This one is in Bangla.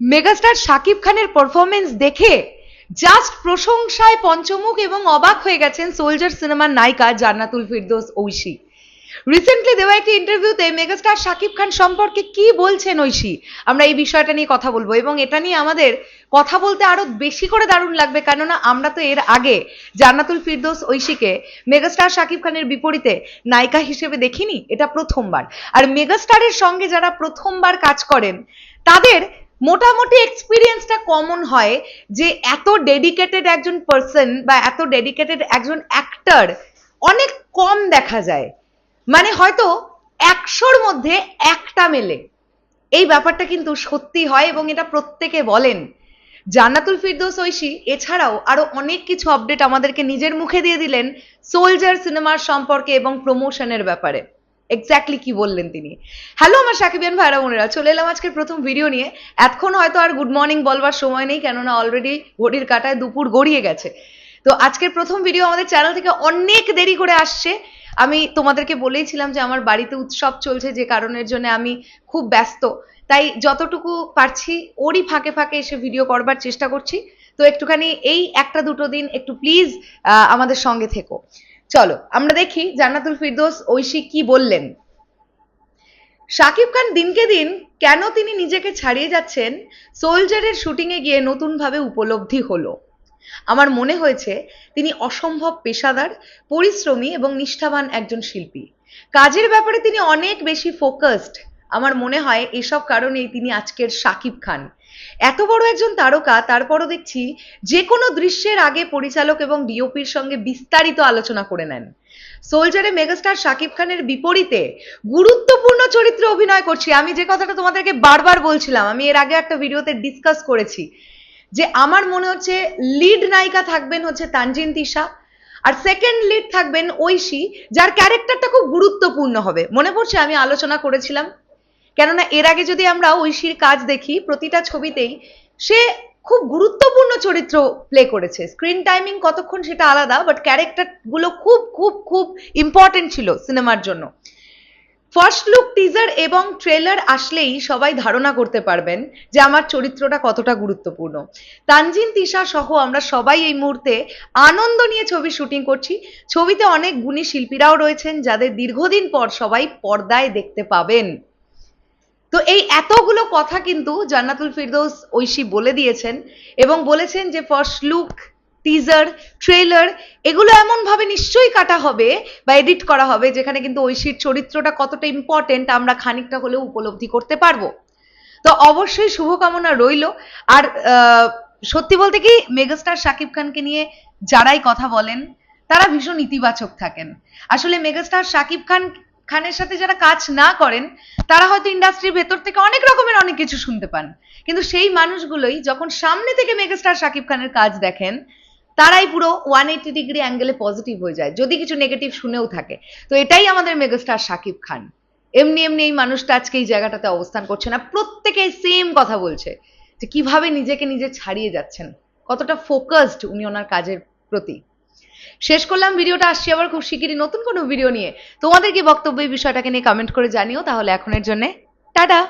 মেগাস্টার শাকিব খানের পারফরমেন্স দেখে জাস্ট প্রশংসায় পঞ্চমুখ এবং অবাক হয়ে গেছেন সোলজার সিনেমার নায়িকা জান্নাতুল ফিরদৌস ঐশী। রিসেন্টলি দেওয়া একটি ইন্টারভিউতে মেগাস্টার শাকিব খান সম্পর্কে কি বলছেন ঐশী? আমরা এই বিষয়টা নিয়ে কথা বলব এবং এটা নিয়ে আমাদের কথা বলতে আরও বেশি করে দারুণ লাগবে কেননা আমরা তো এর আগে জান্নাতুল ফিরদৌস ঐশীকে মেগাস্টার শাকিব খানের বিপরীতে নায়িকা হিসেবে দেখিনি, এটা প্রথমবার। আর মেগাস্টারের সঙ্গে যারা প্রথমবার কাজ করেন, তাদের মোটামুটি এক্সপিরিয়েন্সটা কমন হয় যে এত ডেডিকেটেড একজন পার্সন বা এত ডেডিকেটেড একজন অ্যাক্টর অনেক কম দেখা যায়। মানে হয়তো একশোর মধ্যে একটা মেলে। এই ব্যাপারটা কিন্তু সত্যি হয় এবং এটা প্রত্যেকে বলেন। জান্নাতুল ফিরদৌস ঐশী এছাড়াও আরও অনেক কিছু আপডেট আমাদেরকে নিজের মুখে দিয়ে দিলেন। সোলজার সিনেমার সম্পর্কে এবং প্রমোশনের ব্যাপারে। এক্স্যাক্টলি কি বললেন তিনি। হ্যালো আমার সাকিবিয়ান ভাইরা, বোনেরা, চলে এলাম আজকের প্রথম ভিডিও নিয়ে। এতক্ষণ হয়তো আর গুড মর্নিং বলবার সময় নেই, কেননা অলরেডি ঘড়ির কাটায় দুপুর গড়িয়ে গেছে। তো আজকের প্রথম ভিডিও আমাদের চ্যানেল থেকে অনেক দেরি করে আসছে। আমি তোমাদেরকে বলেইছিলাম যে আমার বাড়িতে উৎসব চলছে, যে কারণের জন্য আমি খুব ব্যস্ত। তাই যতটুকু পারছি ওরই ফাঁকে ফাঁকে এসে ভিডিও করবার চেষ্টা করছি। তো একটুখানি এই একটা দুটো দিন একটু প্লিজ আমাদের সঙ্গে থেকো। চলো, আমরা দেখি জান্নাতুল ফিরদোস ঐশী কি বললেন। শাকিব খান দিনকে দিন কেন তিনি নিজেকে ছাড়িয়ে যাচ্ছেন? সোলজারের শুটিংয়ে গিয়ে নতুনভাবে উপলব্ধি হলো। আমার মনে হয়েছে তিনি অসম্ভব পেশাদার, পরিশ্রমী এবং নিষ্ঠাবান একজন শিল্পী। কাজের ব্যাপারে তিনি অনেক বেশি ফোকাসড আমার মনে হয় এসব কারণেই তিনি আজকের শাকিব খান। এত বড় একজন তারকা, তারপরও দেখছি যে কোনো দৃশ্যের আগে পরিচালক এবং ডিওপির সঙ্গে বিস্তারিত আলোচনা করে নেন। সোলজারে মেগাস্টার শাকিব খানের বিপরীতে গুরুত্বপূর্ণ চরিত্রে অভিনয় করছি। আমি যে কথাটা তোমাদেরকে বারবার বলছিলাম, আমি এর আগে একটা ভিডিওতে ডিসকাস করেছি যে আমার মনে হচ্ছে লিড নায়িকা থাকবেন হচ্ছে তানজিন তিশা আর সেকেন্ড লিড থাকবেন ঐশী, যার ক্যারেক্টারটা খুব গুরুত্বপূর্ণ হবে। মনে পড়ছে আমি আলোচনা করেছিলাম। কেননা এর আগে যদি আমরা ঐশীর কাজ দেখি, প্রতিটা ছবিতেই সে খুব গুরুত্বপূর্ণ চরিত্র প্লে করেছে। স্ক্রিন টাইমিং কতক্ষণ সেটা আলাদা বাট ক্যারেক্টারগুলো খুব খুব খুব ইম্পর্টেন্ট ছিল সিনেমার জন্য। ফার্স্ট লুক টিজার এবং ট্রেলার আসলেই সবাই ধারণা করতে পারবেন যে আমার চরিত্রটা কতটা গুরুত্বপূর্ণ। তানজিন, তিশা সহ আমরা সবাই এই মুহূর্তে আনন্দ নিয়ে ছবি শুটিং করছি। ছবিতে অনেক গুণী শিল্পীরাও রয়েছেন, যাদের দীর্ঘদিন পর সবাই পর্দায় দেখতে পাবেন। তো এই এতগুলো কথা কিন্তু জান্নাতুল ফিরদৌস ঐশী বলে দিয়েছেন এবং বলেছেন যে ফার্স্ট লুক টিজার ট্রেলার এগুলো এমন ভাবে নিশ্চয়ই কাটা হবে বা এডিট করা হবে যেখানে কিন্তু ঐশীর চরিত্রটা কতটা ইম্পর্টেন্ট আমরা খানিকটা হলেও উপলব্ধি করতে পারব। তো অবশ্যই শুভকামনা রইল। আর সত্যি বলতে কি মেগাস্টার শাকিব খানকে নিয়ে যারাই কথা বলেন, তারা ভীষণ ইতিবাচক থাকেন। আসলে মেগাস্টার শাকিব খান খানের সাথে যারা কাজ না করেন, তারা হয়তো ইন্ডাস্ট্রির ভেতর থেকে অনেক রকমের অনেক কিছু শুনতে পান। কিন্তু সেই মানুষগুলোই যখন সামনে থেকে মেগাস্টার শাকিব খানের কাজ দেখেন, তারাই পুরো ওয়ান এইটি ডিগ্রি অ্যাঙ্গেলে পজিটিভ হয়ে যায়, যদি কিছু নেগেটিভ শুনেও থাকে। তো এটাই আমাদের মেগাস্টার শাকিব খান। এমনি এমনি এই মানুষটা আজকে এই জায়গাটাতে অবস্থান করছে না প্রত্যেকে সেম কথা বলছে, যে কীভাবে নিজেকে নিজে ছাড়িয়ে যাচ্ছেন, কতটা ফোকাসড উনি ওনার কাজের প্রতি। শেষ করলাম, ভিডিওটা আসছি আবার খুব শিগগিরই নতুন কোনো ভিডিও নিয়ে। তোমাদের কি বক্তব্য এই বিষয়টাকে নিয়ে কমেন্ট করে জানিও, তাহলে এখনের জন্যে। টাটা!